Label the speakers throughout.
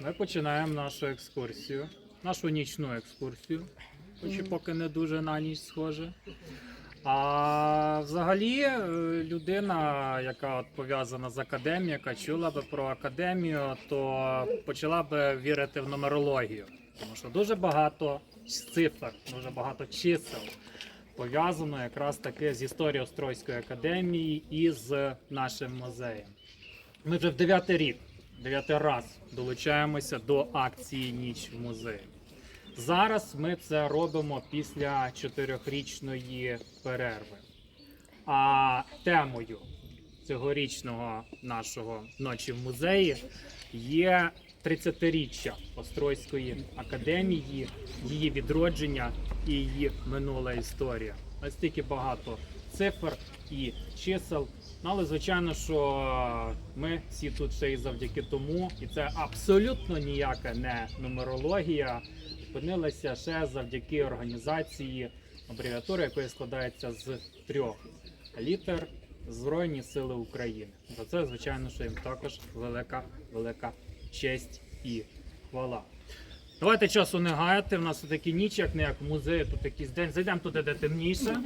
Speaker 1: Ми починаємо нашу екскурсію, нашу нічну екскурсію, хоч і поки не дуже на ніч схоже. А взагалі е, людина, яка от пов'язана з академією, яка чула би про академію, то почала би вірити в нумерологію. Тому що дуже багато цифр, дуже багато чисел пов'язано якраз таки з історією Острозької академії і з нашим музеєм. Ми вже в дев'ятий рік, дев'ятий раз долучаємося до акції Ніч в музеї. Зараз ми це робимо після чотирьохрічної перерви. А темою цьогорічного нашого ночі в музеї є 30-річчя Острозької академії, її відродження і її минула історія. Настільки багато цифр і чисел. Ну, але звичайно, що ми всі тут ще й завдяки тому, і це абсолютно ніяка не нумерологія. Опинилася ще завдяки організації абревіатури, якої складається з трьох літер Збройні Сили України. За це, звичайно, що їм також велика, велика честь і хвала. Давайте часу не гаяти. У нас такі ніч, як не як музеї, тут якийсь день. Зайдемо туди, де темніше.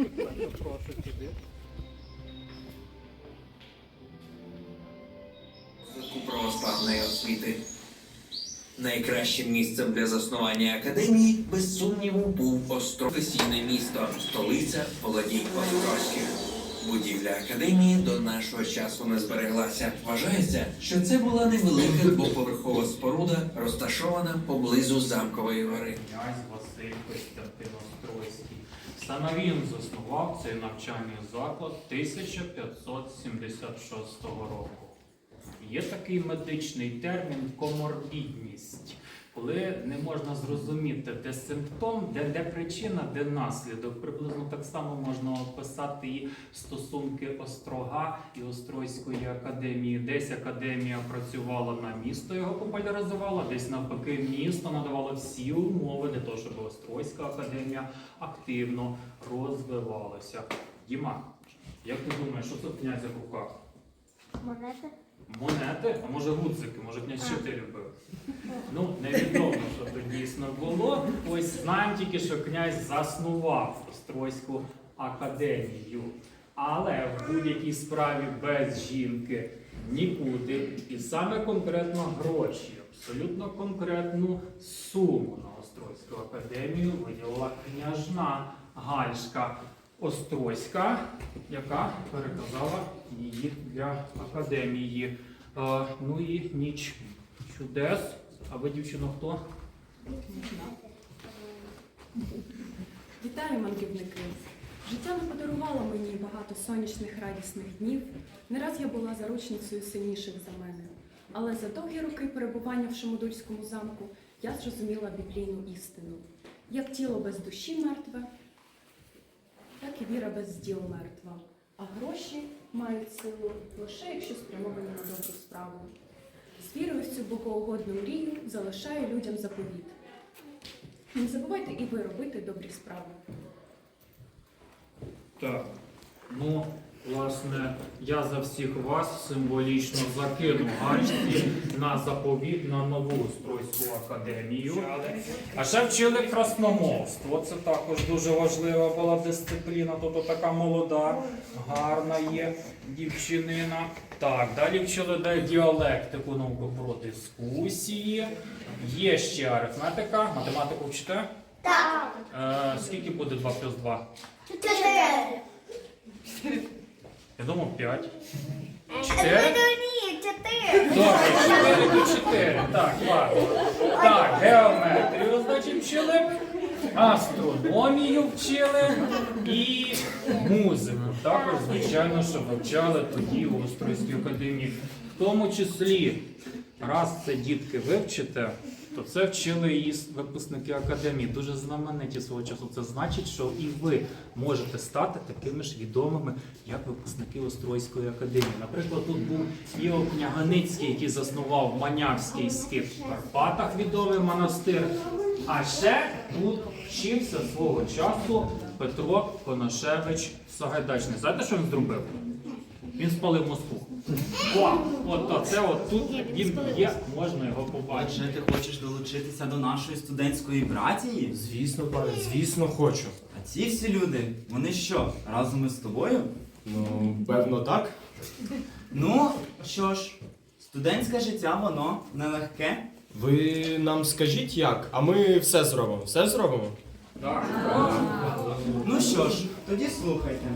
Speaker 2: Освіти. Найкращим місцем для заснування академії, без сумніву, був Острог. Професійне місто, столиця володінь Острозьких. Будівля академії до нашого часу не збереглася. Вважається, що це була невелика двоповерхова споруда, розташована поблизу замкової гори.
Speaker 1: князь Василь Костянтин Острозький. Саме він заснував цей навчальний заклад 1576 року. Є такий медичний термін коморбідність, коли не можна зрозуміти, де симптом, де, де причина, де наслідок. Приблизно так само можна описати і стосунки Острога і Острозької академії. Десь академія працювала на місто, його популяризувала, десь навпаки, місто надавало всі умови для того, щоб Острозька академія активно розвивалася. Діма, як ти думаєш, що це князя в руках?
Speaker 3: Монети?
Speaker 1: Монети, а може гудзики, може князь ти любив. Ну, невідомо, що тут дійсно було. Ось знаємо тільки, що князь заснував Острозьку академію. Але в будь-якій справі без жінки нікуди. І саме конкретно гроші, абсолютно конкретну суму на Острозьку академію виділила княжна Гальська Острозька, яка переказала її для академії. Е, ну і ніч чудес. А ви, дівчино, хто?
Speaker 4: Вітаю, мандрівники! Життя не подарувало мені багато сонячних радісних днів. Не раз я була заручницею сильніших за мене. Але за довгі роки перебування в Шамодульському замку я зрозуміла біблійну істину. Як тіло без душі мертве, так і віра без діл мертва. А гроші мають силу лише якщо спрямовані на добру справу. З вірою в цю богоугодну мрію залишаю людям заповіт. Не забувайте і ви робити добрі справи.
Speaker 1: Так. Ну, власне, я за всіх вас символічно закину гальці на заповіт на нову Острозьку академію. А ще вчили красномовство. Це також дуже важлива була дисципліна. Тобто така молода, гарна є дівчинина. Так, далі вчили де діалектику, науку про дискусії. Є ще арифметика. Математику вчите?
Speaker 3: Так.
Speaker 1: Е, скільки буде 2 плюс 2?
Speaker 3: Чотири.
Speaker 1: Я думав 5.
Speaker 3: Чотири? Ні, чотири.
Speaker 1: Добре, 4 до 4. Так, ладно. Так, геометрію, значить, вчили, астрономію вчили і музику. Також, звичайно, що вивчали тоді у Острозькій академії. В тому числі, раз це дітки вивчите, то це вчили і випускники академії. Дуже знамениті свого часу. Це значить, що і ви можете стати такими ж відомими, як випускники Острозької академії. Наприклад, тут був Іо Княганицький, який заснував Манявський скит в Карпатах, відомий монастир. А ще тут вчився свого часу Петро Коношевич Сагайдачний. Знаєте, що він зробив? Він спалив Москву. О, от то, це от тут він є, можна його побачити.
Speaker 5: Адже ти хочеш долучитися до нашої студентської братії?
Speaker 6: Звісно, пане, звісно, хочу.
Speaker 5: А ці всі люди, вони що, разом із тобою?
Speaker 6: Ну, певно, так.
Speaker 5: Ну, що ж, студентське життя, воно нелегке.
Speaker 6: Ви нам скажіть як, а ми все зробимо. Все зробимо? Так.
Speaker 5: Ну що ж, тоді слухайте.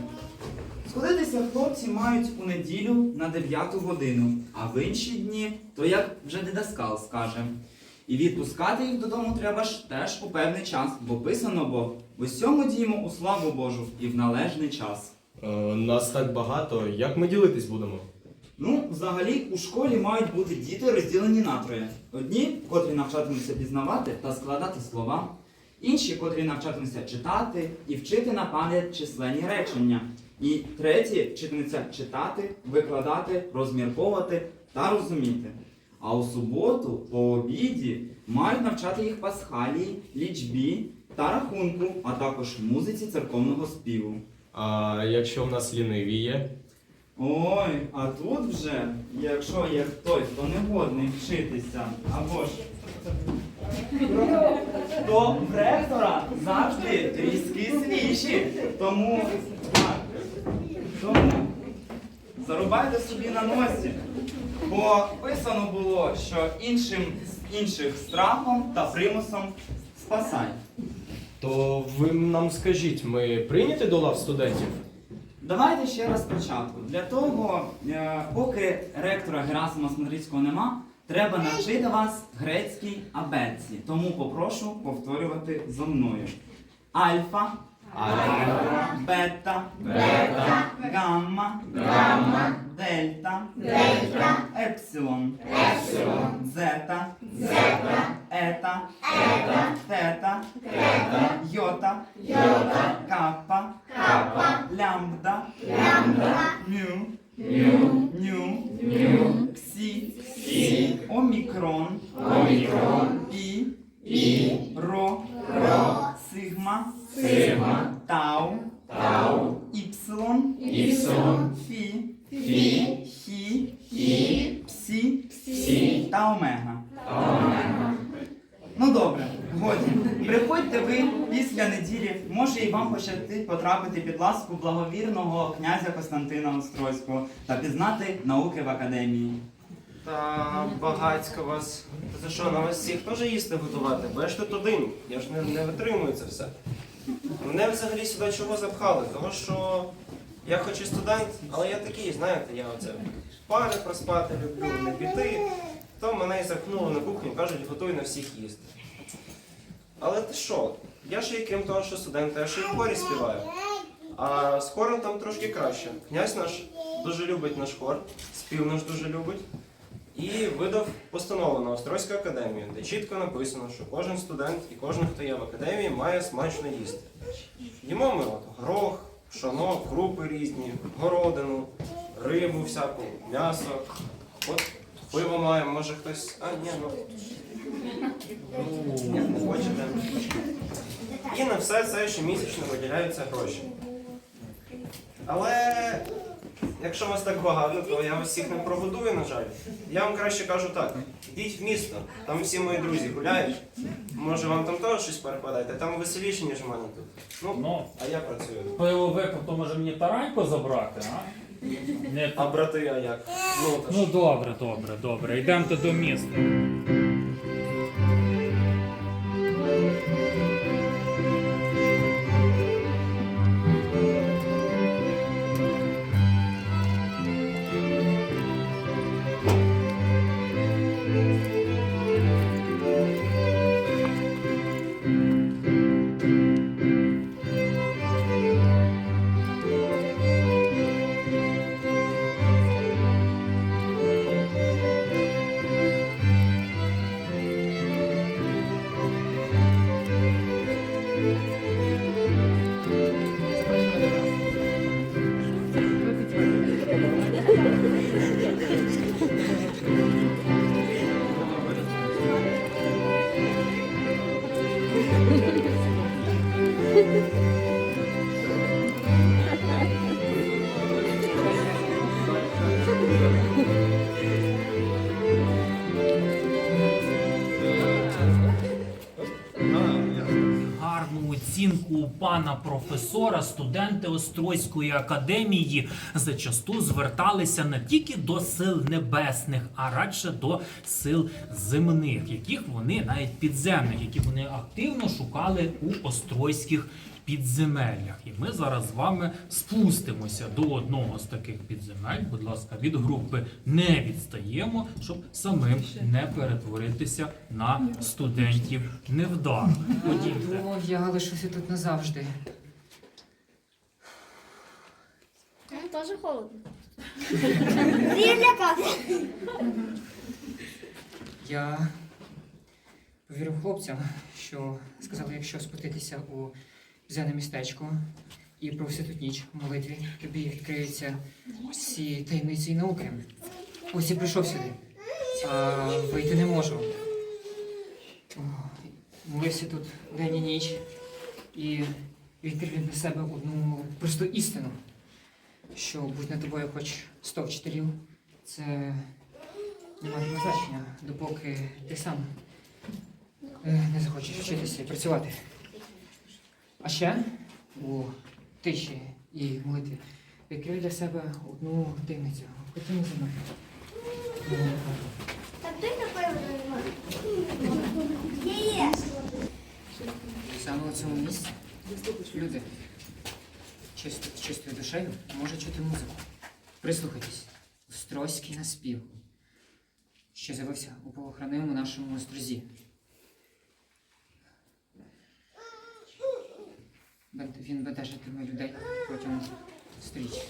Speaker 5: Сходитися хлопці мають у неділю на 9 годину, а в інші дні, то як вже дедаскал скаже. І відпускати їх додому треба ж теж у певний час, бо писано бо в усьому діємо у славу Божу і в належний час.
Speaker 6: Е, нас так багато, як ми ділитись будемо?
Speaker 5: Ну, взагалі, у школі мають бути діти розділені на троє. Одні, котрі навчатимуться пізнавати та складати слова, інші, котрі навчатимуться читати і вчити на пам'ять численні речення. І треті вчитимуться читати, викладати, розмірковувати та розуміти. А у суботу, по обіді, мають навчати їх пасхалії, лічбі та рахунку, а також музиці церковного співу.
Speaker 6: А якщо в нас ліниві є?
Speaker 5: Ой, а тут вже, якщо є хтось, хто не годний вчитися, або ж то в ректора завжди тріски свіжі. Тому тому зарубайте собі на носі. Бо писано було, що іншим інших страхом та примусом спасай.
Speaker 6: То ви нам скажіть, ми прийняті до лав студентів?
Speaker 5: Давайте ще раз спочатку. Для того, е, поки ректора Герасима Смотрицького нема, треба навчити вас грецькій абетці. Тому попрошу повторювати за мною. Альфа,
Speaker 6: Альфа,
Speaker 5: бета,
Speaker 3: Бета,
Speaker 5: гамма,
Speaker 3: гамма,
Speaker 5: дельта,
Speaker 3: дельта,
Speaker 5: епсилон,
Speaker 3: епсилон,
Speaker 5: зета,
Speaker 3: зета,
Speaker 5: ета,
Speaker 3: ета,
Speaker 5: тета,
Speaker 3: тета,
Speaker 5: йота,
Speaker 3: йота,
Speaker 5: каппа,
Speaker 3: капа,
Speaker 5: лямбда,
Speaker 3: лямбда,
Speaker 5: мю,
Speaker 3: ню,
Speaker 5: ню,
Speaker 3: ню,
Speaker 5: псі,
Speaker 3: сі,
Speaker 5: омікрон,
Speaker 3: омікрон,
Speaker 5: пі, і потрапити під ласку благовірного князя Костянтина Острозького та пізнати науки в академії.
Speaker 7: Та багацько вас. Це що, на вас всіх теж їсти готувати? Бо я ж тут один, я ж не, не витримую це все. Мене взагалі сюди чого запхали? Тому що я хоч і студент, але я такий, знаєте, я оце пари проспати люблю, не піти. То мене і запхнули на кухню, кажуть, готуй на всіх їсти. Але ти що? Я ж і крім того, що студент, я ще й в хорі співаю. А з хором там трошки краще. Князь наш дуже любить наш хор, спів наш дуже любить. І видав постанову на Острозьку академію, де чітко написано, що кожен студент і кожен, хто є в академії, має смачно їсти. Їмо ми от горох, пшоно, крупи різні, городину, рибу всяку, м'ясо. От пиво маємо, може хтось. А, ні, ну. Ну, не хочете. І на все це щомісячно виділяються гроші. Але якщо вас так багато, то я вас всіх не прогодую, на жаль. Я вам краще кажу так: йдіть в місто, там всі мої друзі гуляють. Може вам там теж щось перепадає, там веселіше, ніж в мене тут. Ну,
Speaker 1: Ну,
Speaker 7: а я працюю.
Speaker 1: пиво випив, то може мені тараньку забрати, а? Не
Speaker 7: А брати, а як? Ну, то ж.
Speaker 1: Ну добре, добре, добре. Йдемо до міста.
Speaker 8: Пана професора студенти Острозької академії зачасту зверталися не тільки до сил небесних, а радше до сил земних, яких вони навіть підземних, які вони активно шукали у острозьких підземеллях. І ми зараз з вами спустимося до одного з таких підземель. Будь ласка, від групи не відстаємо, щоб самим не перетворитися на студентів невдах. Ходімте.
Speaker 9: О, я лишуся тут назавжди.
Speaker 3: Тоже холодно. Не злякався.
Speaker 9: Я повірив хлопцям, що сказали, якщо спуститися у підземне містечко і провести тут ніч в молитві, тобі відкриються всі таємниці і науки. Ось і прийшов сюди, а вийти не можу. Молився тут день і ніч і відкрив для себе одну просту істину, що будь на тобою хоч сто вчителів, це не матиме значення, допоки ти сам е, не захочеш вчитися і працювати. А ще у тиші і молитві відкрив для себе одну таємницю. Ходімо за мною.
Speaker 3: Так ти напевно Є-є.
Speaker 9: Саме у цьому місці люди чисто, чистою душею можуть чути музику. Прислухайтесь, Острозький наспів, що з'явився у полохранивому нашому острозі. Він бентежитиме людей протягом стрічки.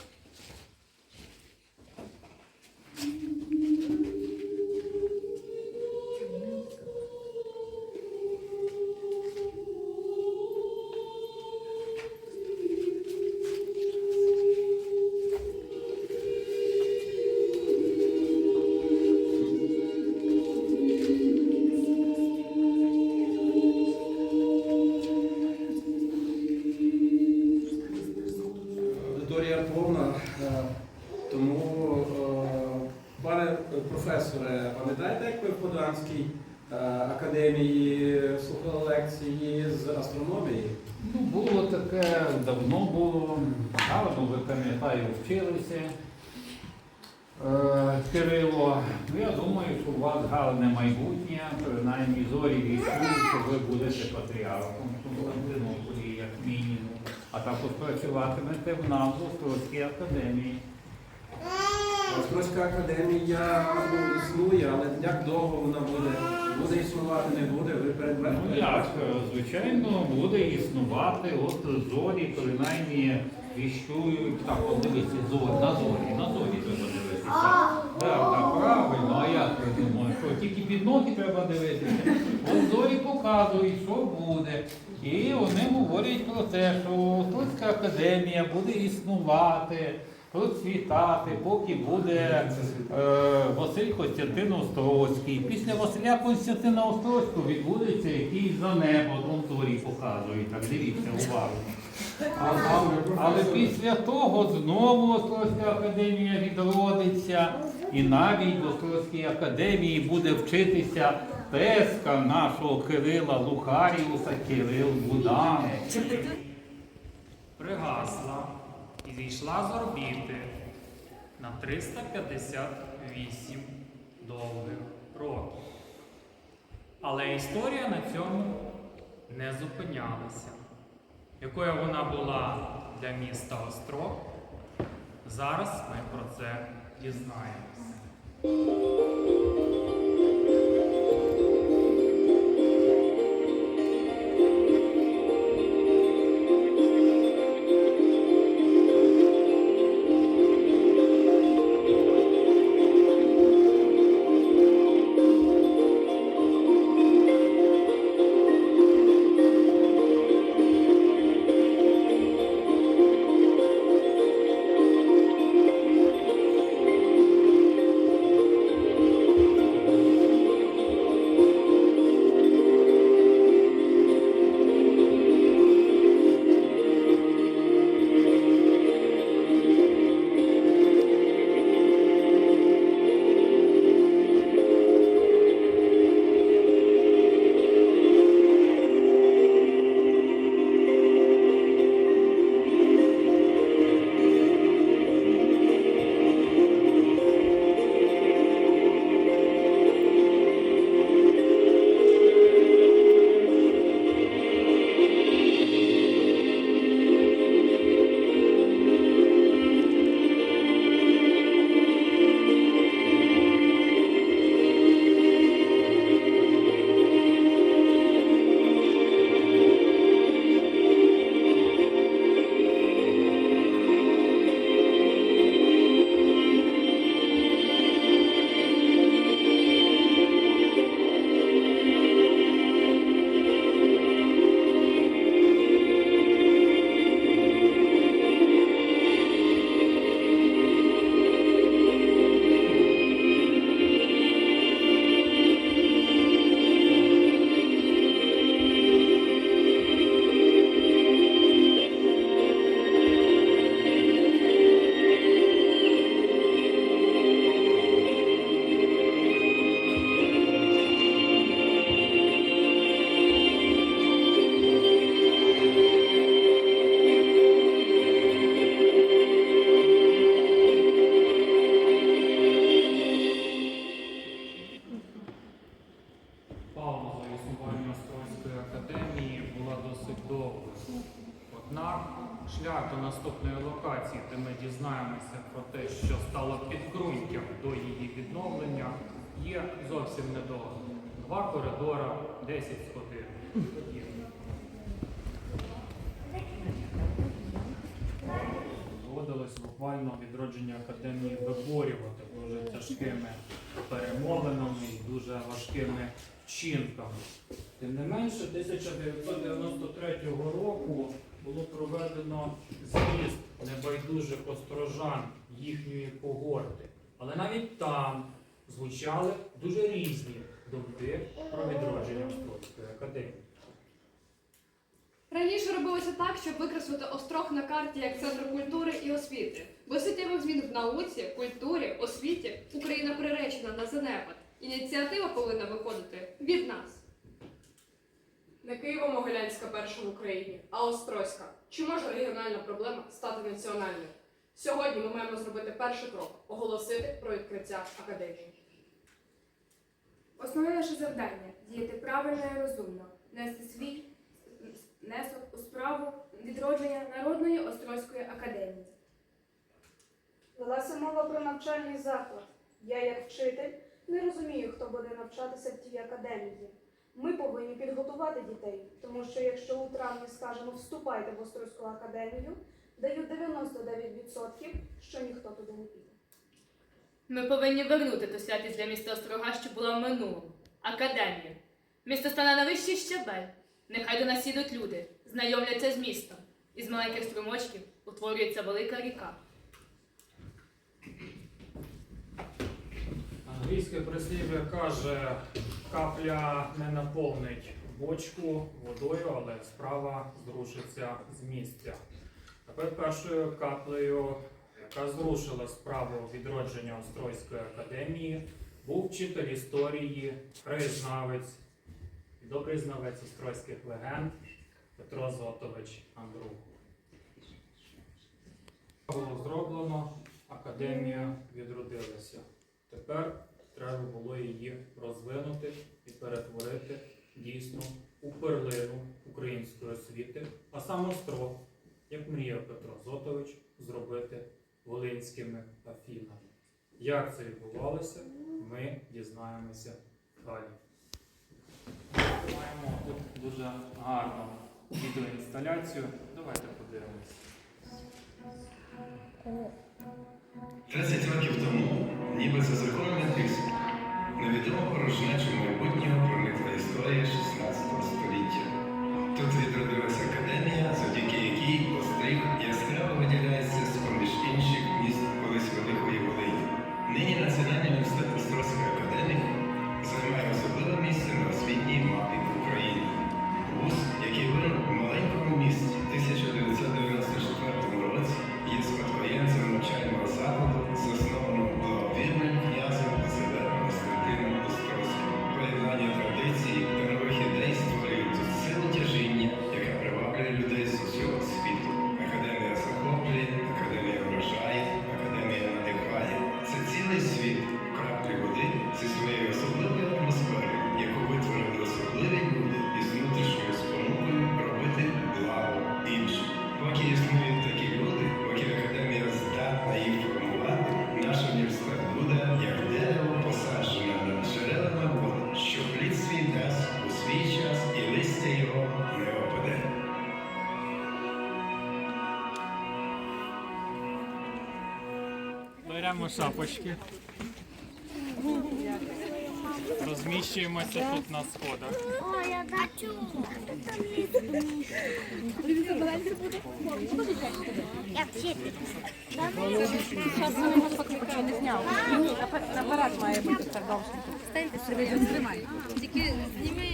Speaker 10: Астрономії?
Speaker 11: Ну, було таке, давно було. Гарно, ви пам'ятаю, вчилися. Е, Кирило, ну я думаю, що у вас гарне майбутнє, принаймні зорі військові, що ви будете патріархом Константинополі, як мінімум. А також працюватимете в нас в Острозькій академії.
Speaker 10: Острозька академія ну, існує, але як довго вона буде? Буде існувати, не буде, ви
Speaker 11: Ну як, е, звичайно, буде існувати от зорі, принаймні віщують, так, от дивіться, зорі, на зорі, на зорі треба дивитися. Так, так, правильно, а як ви думаєте, що тільки під ноги треба дивитися? От зорі показують, що буде. І вони говорять про те, що Острозька академія буде існувати, процвітати, поки буде е, Василь Костянтин Острозький. Після Василя Костянтина Острозького відбудеться якийсь занепад, он зорі показують, так дивіться уважно. А, а, але після того знову Острозька академія відродиться, і навіть в Острозькій академії буде вчитися тезка нашого Кирила Лухаріуса Кирил Будан.
Speaker 1: пригасла зійшла з орбіти на 358 довгих років. Але історія на цьому не зупинялася. Якою вона була для міста Острог, зараз ми про це дізнаємося. Однак шлях до наступної локації, де ми дізнаємося про те, що стало підґрунтям до її відновлення, є зовсім недовгим. Два коридора, 10 сходин. Доводилось буквально відродження академії виборювати дуже тяжкими перемовинами і дуже важкими вчинками. Тим не менше, 1993 року було проведено з'їзд небайдужих острожан їхньої когорти. Але навіть там звучали дуже різні думки про відродження Острозької академії.
Speaker 12: Раніше робилося так, щоб викреслити острог на карті як центр культури і освіти. Без суттєвих змін в науці, культурі, освіті Україна приречена на занепад. Ініціатива повинна виходити від нас.
Speaker 4: Не Києво-Могилянська перша в Україні, а Острозька. Чи може регіональна проблема стати національною? Сьогодні ми маємо зробити перший крок оголосити про відкриття академії.
Speaker 13: Основне наше завдання діяти правильно і розумно, нести свій внесок у справу відродження Народної Острозької академії.
Speaker 14: Велася мова про навчальний заклад. Я, як вчитель, не розумію, хто буде навчатися в тій академії. Ми повинні підготувати дітей, тому що якщо у травні скажемо вступайте в Острозьку академію, дають 99%, що ніхто туди не піде.
Speaker 15: Ми повинні вернути ту святість для міста Острога, що була в минулому. Академію. Місто стане на вищий щабель. Нехай до нас їдуть люди, знайомляться з містом. Із маленьких струмочків утворюється велика ріка.
Speaker 1: Англійське прислів'я каже, капля не наповнить бочку водою, але справа зрушиться з місця. Тепер першою каплею, яка зрушила справу відродження Острозької академії, був вчитель історії, краєзнавець і добрий знавець острозьких легенд Петро Зотович Андрух. Було зроблено, академія відродилася. Тепер треба було її розвинути і перетворити дійсно у перлину української освіти, а сам остров, як мріяв Петро Зотович, зробити волинськими Афінами. Як це відбувалося, ми дізнаємося далі. Маємо тут дуже гарну відеоінсталяцію. Давайте подивимось.
Speaker 16: 30 років тому, ніби за законом тиск, невідомо порожнечу майбутнього проникла історія 16 століття. Тут відродилася академія, завдяки якій Остриг яскраво виділяється з-поміж інших міст колись Великої Волині. Нині Національний університет Острозької академії займає особливе місце на освітній мапі України. Вуз, який виник у маленькому місті і його не опаде.
Speaker 1: Беремо шапочки. Розміщуємося тут на сходах.
Speaker 3: О, я бачу. Як вчити?
Speaker 14: Апарат має бути так довше. Тільки зніми